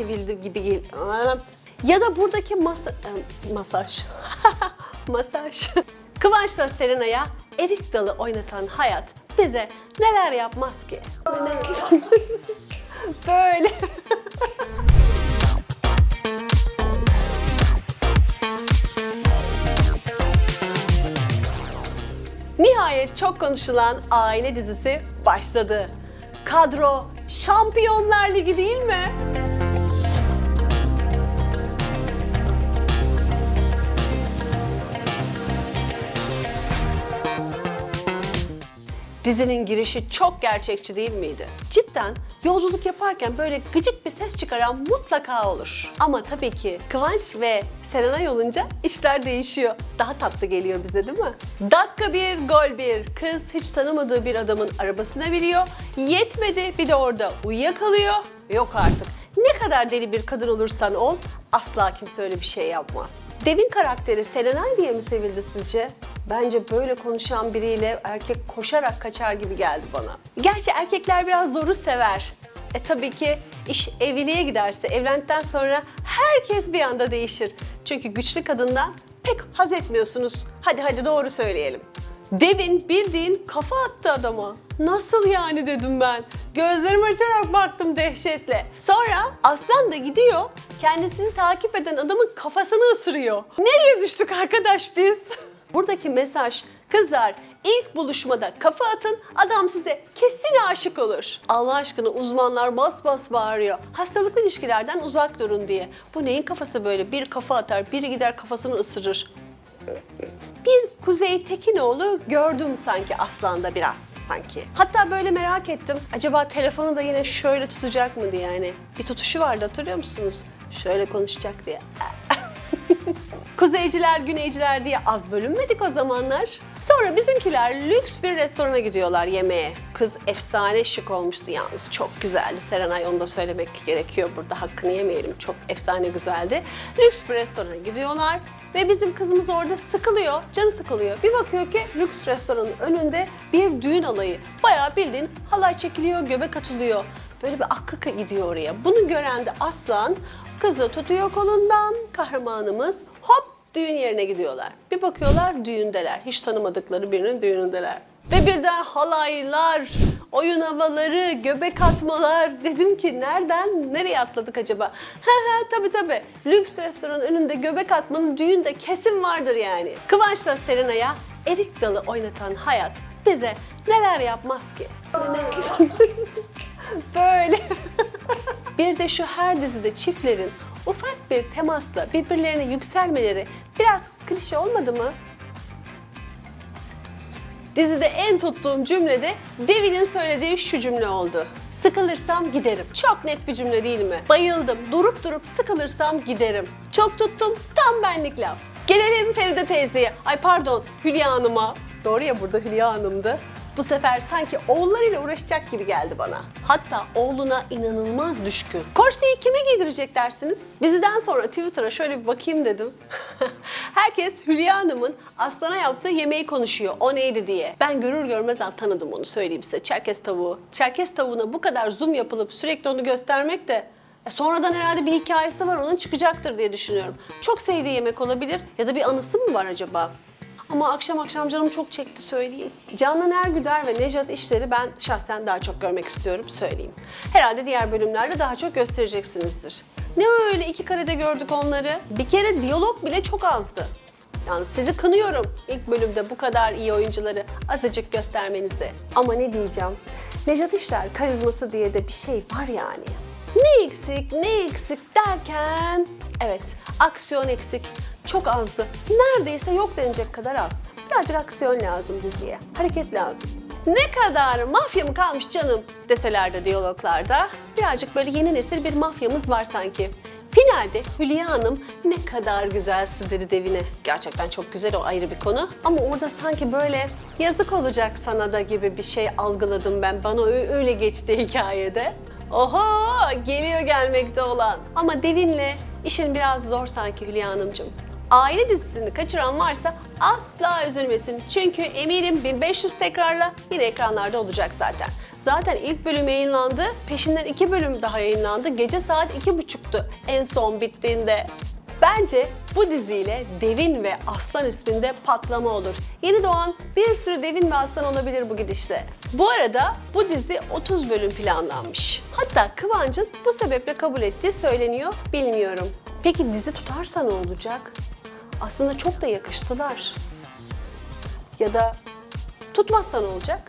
sevildi gibi gel. Ya da buradaki masa e, masaj. masaj. Kıvanç'la Serena'ya erik dalı oynatan hayat bize neler yapmaz ki? Böyle. Nihayet çok konuşulan aile dizisi başladı. Kadro Şampiyonlar Ligi değil mi? Dizinin girişi çok gerçekçi değil miydi? Cidden yolculuk yaparken böyle gıcık bir ses çıkaran mutlaka olur. Ama tabii ki Kıvanç ve Serenay olunca işler değişiyor. Daha tatlı geliyor bize değil mi? Dakika bir, gol bir. Kız hiç tanımadığı bir adamın arabasına biniyor. Yetmedi bir de orada uyuyakalıyor. Yok artık. Ne kadar deli bir kadın olursan ol, asla kimse öyle bir şey yapmaz. Devin karakteri Serenay diye mi sevildi sizce? Bence böyle konuşan biriyle erkek koşarak kaçar gibi geldi bana. Gerçi erkekler biraz zoru sever. E tabii ki iş evliliğe giderse evlendikten sonra herkes bir anda değişir. Çünkü güçlü kadından pek haz etmiyorsunuz. Hadi hadi doğru söyleyelim. Devin bildiğin kafa attı adama. Nasıl yani dedim ben. Gözlerimi açarak baktım dehşetle. Sonra Aslan da gidiyor kendisini takip eden adamın kafasını ısırıyor. Nereye düştük arkadaş biz? Buradaki mesaj kızlar ilk buluşmada kafa atın adam size kesin aşık olur. Allah aşkına uzmanlar bas bas bağırıyor. Hastalıklı ilişkilerden uzak durun diye. Bu neyin kafası böyle? Bir kafa atar, biri gider kafasını ısırır. Bir Kuzey Tekinoğlu gördüm sanki Aslan'da biraz sanki. Hatta böyle merak ettim. Acaba telefonu da yine şöyle tutacak mı diye yani. Bir tutuşu vardı hatırlıyor musunuz? Şöyle konuşacak diye. Kuzeyciler, güneyciler diye az bölünmedik o zamanlar. Sonra bizimkiler lüks bir restorana gidiyorlar yemeğe. Kız efsane şık olmuştu yalnız. Çok güzeldi. Serenay onu da söylemek gerekiyor burada. Hakkını yemeyelim. Çok efsane güzeldi. Lüks bir restorana gidiyorlar. Ve bizim kızımız orada sıkılıyor. Canı sıkılıyor. Bir bakıyor ki lüks restoranın önünde bir düğün alayı. Bayağı bildiğin halay çekiliyor, göbek atılıyor. Böyle bir aklı gidiyor oraya. Bunu gören de Aslan kızı tutuyor kolundan. Kahramanımız hop düğün yerine gidiyorlar. Bir bakıyorlar düğündeler. Hiç tanımadıkları birinin düğünündeler. Ve birden halaylar, oyun havaları, göbek atmalar. Dedim ki nereden nereye atladık acaba? Ha ha tabii tabii. Lüks restoranın önünde göbek atmanın düğünde kesin vardır yani. Kıvanç'la Serena'ya erik dalı oynatan hayat bize neler yapmaz ki? Böyle. bir de şu her dizide çiftlerin bir temasla birbirlerine yükselmeleri biraz klişe olmadı mı? Dizide en tuttuğum cümle de Devin'in söylediği şu cümle oldu. Sıkılırsam giderim. Çok net bir cümle değil mi? Bayıldım. Durup durup sıkılırsam giderim. Çok tuttum. Tam benlik laf. Gelelim Feride teyzeye. Ay pardon Hülya Hanım'a. Doğru ya burada Hülya Hanım'dı. Bu sefer sanki oğullarıyla uğraşacak gibi geldi bana. Hatta oğluna inanılmaz düşkün. Korseyi kime giydirecek dersiniz? Diziden sonra Twitter'a şöyle bir bakayım dedim. Herkes Hülya Hanım'ın Aslan'a yaptığı yemeği konuşuyor. O neydi diye. Ben görür görmez tanıdım onu söyleyeyim size. Çerkez tavuğu. Çerkez tavuğuna bu kadar zoom yapılıp sürekli onu göstermek de e sonradan herhalde bir hikayesi var onun çıkacaktır diye düşünüyorum. Çok sevdiği yemek olabilir ya da bir anısı mı var acaba? Ama akşam akşam canım çok çekti söyleyeyim. Canan Ergüder ve Nejat İşler'i ben şahsen daha çok görmek istiyorum söyleyeyim. Herhalde diğer bölümlerde daha çok göstereceksinizdir. Ne öyle iki karede gördük onları. Bir kere diyalog bile çok azdı. Yani sizi kınıyorum ilk bölümde bu kadar iyi oyuncuları azıcık göstermenize. Ama ne diyeceğim? Nejat İşler karizması diye de bir şey var yani. Ne eksik, ne eksik derken... Evet, aksiyon eksik. Çok azdı. Neredeyse yok denecek kadar az. Birazcık aksiyon lazım diziye. Hareket lazım. Ne kadar mafya mı kalmış canım deseler de diyaloglarda. Birazcık böyle yeni nesil bir mafyamız var sanki. Finalde Hülya Hanım ne kadar güzel sığdırı devine. Gerçekten çok güzel o ayrı bir konu. Ama orada sanki böyle yazık olacak sana da gibi bir şey algıladım ben. Bana öyle geçti hikayede. Oho geliyor gelmekte olan. Ama Devin'le işin biraz zor sanki Hülya Hanımcığım. Aile dizisini kaçıran varsa asla üzülmesin. Çünkü eminim 1500 tekrarla yine ekranlarda olacak zaten. Zaten ilk bölüm yayınlandı, peşinden iki bölüm daha yayınlandı. Gece saat iki buçuktu en son bittiğinde. Bence bu diziyle Devin ve Aslan isminde patlama olur. Yeni doğan bir sürü Devin ve Aslan olabilir bu gidişle. Bu arada bu dizi 30 bölüm planlanmış. Hatta Kıvancın bu sebeple kabul ettiği söyleniyor, bilmiyorum. Peki dizi tutarsa ne olacak? Aslında çok da yakıştılar. Ya da tutmazsa ne olacak?